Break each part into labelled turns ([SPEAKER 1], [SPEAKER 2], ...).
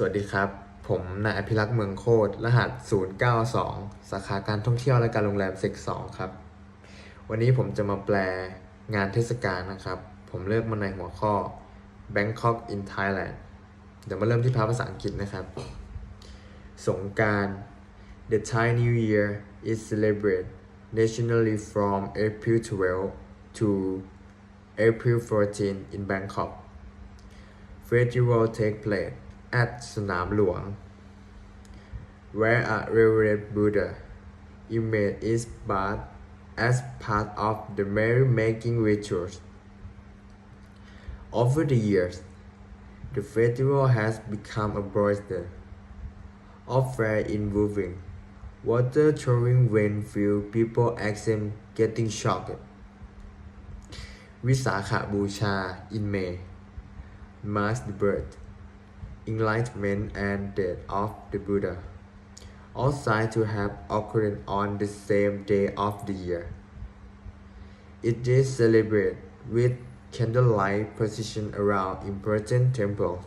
[SPEAKER 1] สวัสดีครับ ผมนายอภิรักษ์เมืองโคตร รหัส 092 สาขาการท่องเที่ยวและการโรงแรมเซก2ครับ วันนี้ผมจะมาแปลงานเทศกาลนะครับ ผมเลือกมาในหัวข้อ Bangkok in Thailand เดี๋ยวมาเริ่มที่ภาษาอังกฤษนะครับ สงการ The Thai New Year is celebrated nationally from April 12 to April 14 in Bangkok. Festival take place at Snam Luang, where a revered Buddha image is bathed as part of the merrymaking rituals. Over the years, the festival has become a broader affair involving water throwing when few people acting, getting shocked. Visakha Busha in May marks the birth enlightenment, and death of the Buddha, all said to have occurred on the same day of the year. It is celebrated with candlelight procession around important temples.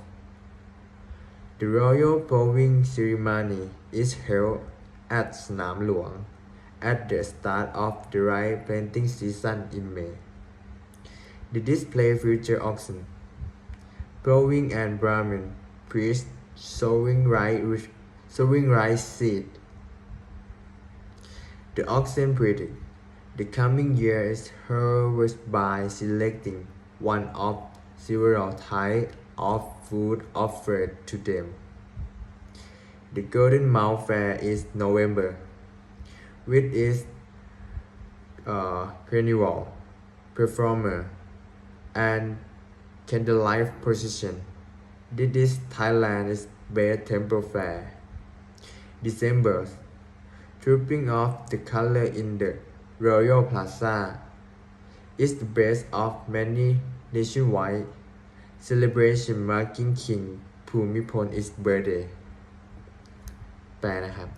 [SPEAKER 1] The royal pouring ceremony is held at Snam Luang at the start of the rice planting season in May. The display features oxen, plowing and Brahmin priests sowing rice, sowing rice seed. The oxen predict the coming year is harvested by selecting one of several types of food offered to them. The Golden Mount Fair is November, with its uh, carnival, performer, and candlelight procession. This is Thailand's best temple fair. December, trooping off the color in the Royal Plaza is the best of many nationwide celebration marking King Bhumipon's birthday แปลนะครับ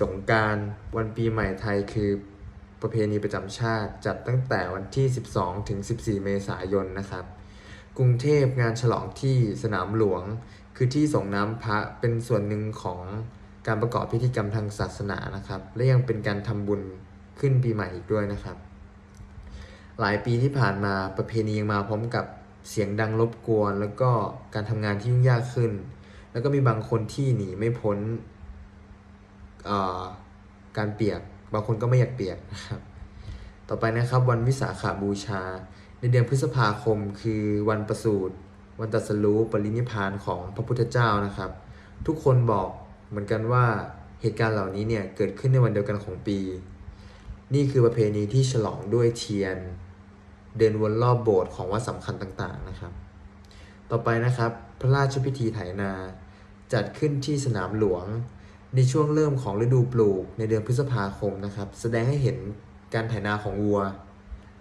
[SPEAKER 1] สงการวันปีใหม่ไทยคือประเพณีประจำชาติจัดตั้งแต่วันที่ 12 ถึง 14 เมษายนนะครับ กรุงเทพงานฉลองที่สนามหลวง คือที่ส่งน้ำพระเป็นส่วนหนึ่งของการประกอบพิธีกรรมทางศาสนานะครับ และยังเป็นการทำบุญขึ้นปีใหม่อีกด้วยนะครับ หลายปีที่ผ่านมาประเพณียังมาพร้อมกับเสียงดังรบกวน แล้วก็การทำงานที่ยุ่งยากขึ้น แล้วก็มีบางคนที่หนีไม่พ้นการเปียก บางคนก็ไม่อยากเปียกนะครับ ต่อไปนะครับวันวิสาขาบูชา ในเดือนพฤษภาคมคือวันประสูติวันตรัสรู้ปรินิพพานของพระพุทธเจ้านะครับ ทุกคนบอกเหมือนกันว่าเหตุการณ์เหล่านี้เนี่ยเกิดขึ้นในวันเดียวกันของปี นี่คือประเพณีที่ฉลองด้วยเทียน เดินวนรอบโบสถ์ของวัดสำคัญต่างๆนะครับ ต่อไปนะครับ พระราชพิธีไถนา จัดขึ้นที่สนามหลวง ในช่วงเริ่มของฤดูปลูกในเดือนพฤษภาคมนะครับ แสดงให้เห็นการไถนาของวัว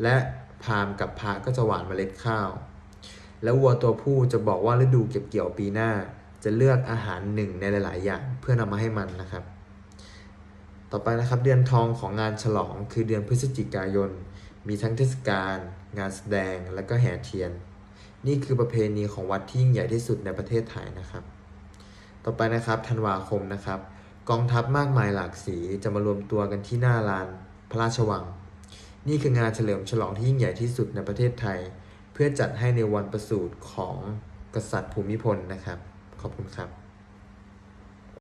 [SPEAKER 1] และ พามกับพระก็จะหว่านเมล็ดข้าว แล้ววัวตัวผู้จะบอกว่าฤดูเก็บเกี่ยวปีหน้า จะเลือกอาหารหนึ่งในหลาย ๆ อย่างเพื่อนำมาให้มันนะครับ ต่อไปนะครับเดือนทองของงานฉลองคือเดือนพฤศจิกายน มีทั้งเทศกาลงานแสดงและก็แห่เทียน นี่คือประเพณีของวัดที่ยิ่งใหญ่ที่สุดในประเทศไทยนะครับ ต่อไปนะครับธันวาคมนะครับ กองทัพมากมายหลากสีจะมารวมตัวกันที่หน้าลานพระราชวัง นี่คืองานเฉลิมฉลองที่ยิ่งใหญ่ที่สุดในประเทศไทย เพื่อจัดให้ในวันประสูติของกษัตริย์ภูมิพลนะครับ ขอบคุณครับ